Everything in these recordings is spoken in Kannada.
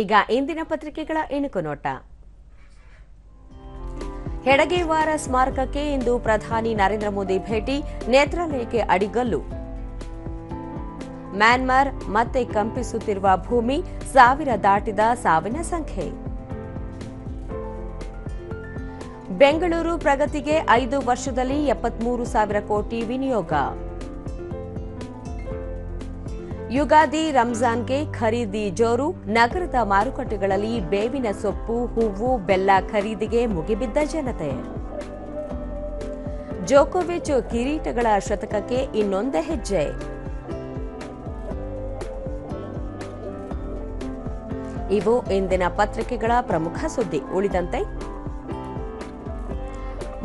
ಈಗ ಇಂದಿನ ಪತ್ರಿಕೆಗಳ ಇಣುಕು ನೋಟ. ಹೆಡಗೇವಾರ ಸ್ಮಾರಕಕ್ಕೆ ಇಂದು ಪ್ರಧಾನಿ ನರೇಂದ್ರ ಮೋದಿ ಭೇಟಿ, ನೇತ್ರಾಲಯಕ್ಕೆ ಅಡಿಗಲ್ಲು. ಮ್ಯಾನ್ಮಾರ್ ಮತ್ತೆ ಕಂಪಿಸುತ್ತಿರುವ ಭೂಮಿ ಸಾವಿರ ದಾಟಿದ ಸಾವಿನ ಸಂಖ್ಯೆ. ಬೆಂಗಳೂರು ಪ್ರಗತಿಗೆ ಐದು ವರ್ಷದಲ್ಲಿ ಎಪ್ಪತ್ಮೂರು ಸಾವಿರ ಕೋಟಿ ವಿನಿಯೋಗ. ಯುಗಾದಿ ರಂಜಾನ್ಗೆ ಖರೀದಿ ಜೋರು. ನಗರದ ಮಾರುಕಟ್ಟೆಗಳಲ್ಲಿ ಬೇವಿನ ಸೊಪ್ಪು, ಹೂವು, ಬೆಲ್ಲ ಖರೀದಿಗೆ ಮುಗಿಬಿದ್ದ ಜನತೆ. ಜೋಕೋವಿಚ್ ಕಿರೀಟಗಳ ಶತಕಕ್ಕೆ ಇನ್ನೊಂದು ಹೆಜ್ಜೆ. ಇವು ಇಂದಿನ ಪತ್ರಿಕೆಗಳ ಪ್ರಮುಖ ಸುದ್ದಿ. ಉಳಿದಂತೆ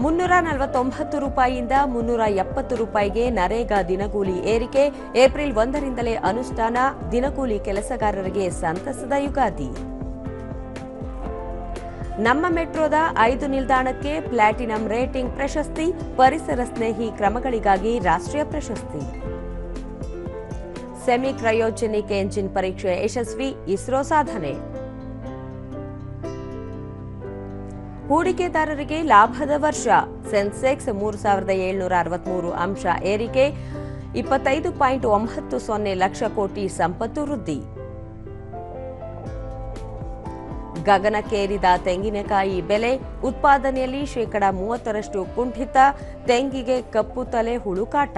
ಮುನ್ನೂರ ನಲವತ್ತೊಂಬತ್ತು ರೂಪಾಯಿಯಿಂದ ಮುನ್ನೂರ ಎಪ್ಪತ್ತು ರೂಪಾಯಿಗೆ ನರೇಗಾ ದಿನಗೂಲಿ ಏರಿಕೆ. ಏಪ್ರಿಲ್ ಒಂದರಿಂದಲೇ ಅನುಷ್ಠಾನ ದಿನಗೂಲಿ ಕೆಲಸಗಾರರಿಗೆ ಸಂತಸದ ಯುಗಾದಿ. ನಮ್ಮ ಮೆಟ್ರೋದ ಐದು ನಿಲ್ದಾಣಕ್ಕೆ ಪ್ಲಾಟಿನಂ ರೇಟಿಂಗ್ ಪ್ರಶಸ್ತಿ, ಪರಿಸರ ಸ್ನೇಹಿ ಕ್ರಮಗಳಿಗಾಗಿ ರಾಷ್ಟ್ರೀಯ ಪ್ರಶಸ್ತಿ. ಸೆಮಿ ಕ್ರಯೋಜೆನಿಕ್ ಎಂಜಿನ್ ಪರೀಕ್ಷೆ ಯಶಸ್ವಿ, ಇಸ್ರೋ ಸಾಧನೆ. ಹೂಡಿಕೆದಾರರಿಗೆ ಲಾಭದ ವರ್ಷ. ಸೆನ್ಸೆಕ್ಸ್ ಮೂರು ಸಾವಿರದ ಏಳ್ನೂರ ಅರವತ್ಮೂರು ಅಂಶ ಏರಿಕೆ ಇಪ್ಪತ್ತೈದು ಪಾಯಿಂಟ್ ಒಂಬತ್ತು ಸೊನ್ನೆ ಲಕ್ಷ ಕೋಟಿ ಸಂಪತ್ತು ವೃದ್ಧಿ. ಗಗನಕ್ಕೇರಿದ ತೆಂಗಿನಕಾಯಿ ಬೆಲೆ ಉತ್ಪಾದನೆಯಲ್ಲಿ ಶೇಕಡಾ ಮೂವತ್ತರಷ್ಟು ಕುಂಠಿತ. ತೆಂಗಿಗೆ ಕಪ್ಪು ತಲೆ ಹುಳುಕಾಟ.